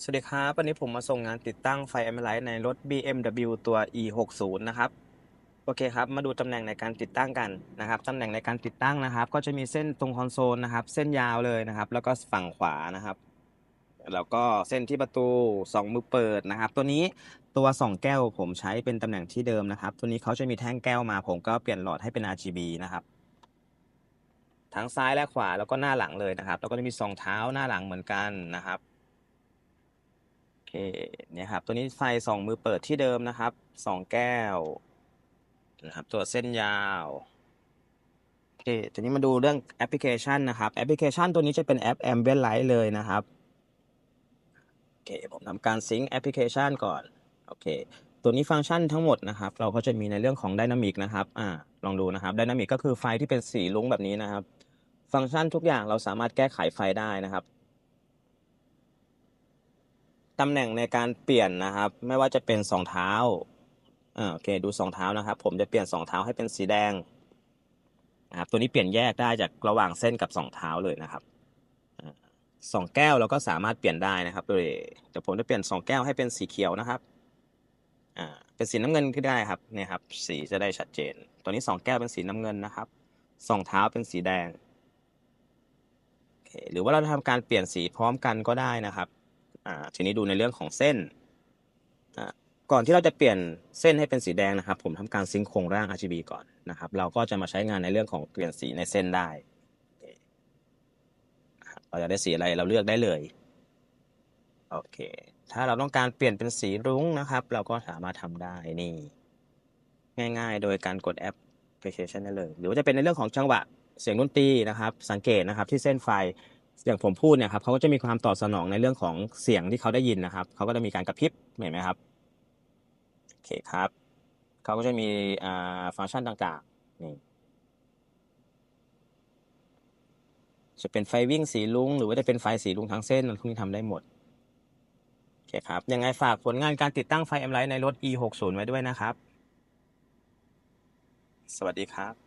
สวัสดีครับ วันนี้ผมมาส่งงานติดตั้งไฟแอมไลท์ในรถ BMW ตัว E60 นะครับ โอเคครับ มาดูตำแหน่งในการติดตั้งกันนะครับ ตำแหน่งในการติดตั้งนะครับ ก็จะมีเส้นตรงคอนโซลนะครับ เส้นยาวเลยนะครับ แล้วก็ฝั่งขวานะครับ แล้วก็เส้นที่ประตูสองมือเปิดนะครับ ตัวนี้ตัวสองแก้วผมใช้เป็นตำแหน่งที่เดิมนะครับ ตัวนี้เขาจะมีแท่งแก้วมา ผมก็เปลี่ยนหลอดให้เป็น RGB นะครับทั้งซ้ายและขวาแล้วก็หน้าหลังเลยนะครับ แล้วก็จะมีสองเท้าหน้าหลังเหมือนกันนะครับ เคนี่ยครับ ตัวนี้ไฟสองมือเปิดที่เดิมนะครับสองแก้วนะครับตัวเส้นยาวโอเคทีนี้มาดูเรื่องแอปพลิเคชันนะครับ แอปพลิเคชันตัวนี้จะเป็นแอป Ambient Light เลยนะครับโอเคผมทำการซิงค์แอปพลิเคชันก่อนโอเคตัวนี้ฟังก์ชันทั้งหมดนะครับ เราก็จะมีในเรื่องของ Dynamic นะครับอ่าลองดูนะครับ Dynamic ก็คือไฟที่เป็นสีลุ้งแบบนี้นะครับ ฟังก์ชันทุกอย่างเราสามารถแก้ไขไฟได้นะครับ ตำแหน่งในการเปลี่ยนนะครับ ไม่ว่าจะเป็นสองเท้าอ่าโอเค ดูสองเท้านะครับ ผมจะเปลี่ยนสองเท้าให้เป็นสีแดงนะครับตัวนี้เปลี่ยนแยกได้จากระหว่างเส้นกับสองเท้าเลยนะครับสองแก้วเราก็สามารถเปลี่ยนได้นะครับโดยเดี๋ยวผมจะเปลี่ยนสองแก้วให้เป็นสีเขียวนะครับอ่าเป็นสีน้ำเงินก็ได้ครับเนี่ยครับ สีจะได้ชัดเจน ตัวนี้สองแก้วเป็นสีน้ำเงินนะครับสองเท้าเป็นสีแดงโอเคหรือว่าเราจะทำการเปลี่ยนสีพร้อมกันก็ได้นะครับ อ่าทีนี้ดูในเรื่องของเส้นอ่าก่อนที่เราจะเปลี่ยนเส้นให้เป็นสีแดงนะครับ ผมทำการซิงค์โครงร่าง RGB ก่อนนะครับ เราก็จะมาใช้งานในเรื่องของเปลี่ยนสีในเส้นได้เคอ่าเราจะได้สีอะไรเราเลือกได้เลยโอเค ถ้าเราต้องการเปลี่ยนเป็นสีรุ้งนะครับ เราก็สามารถทำได้นี่ ง่าย ๆ โดยการกดแอปพลิเคชันได้เลย หรือว่าจะเป็นในเรื่องของจังหวะเสียงดนตรีนะครับ สังเกตนะครับที่เส้นไฟ อย่างผมพูดเนี่ยครับเขาก็จะมีความตอบสนองในเรื่องของเสียงที่เขาได้ยินนะครับเขาก็จะมีการกระพริบเห็นไหมครับโอเคครับเขาก็จะมีอ่าฟังก์ชันต่างๆนี่จะเป็นไฟวิ่งสีลุงหรือว่าจะเป็นไฟสีลุงทั้งเส้นพวกนี้ทำได้หมดโอเคครับยังไงฝากผลงานการติดตั้งไฟแอมไลท์ในรถ E60 ไว้ด้วยนะครับ สวัสดีครับ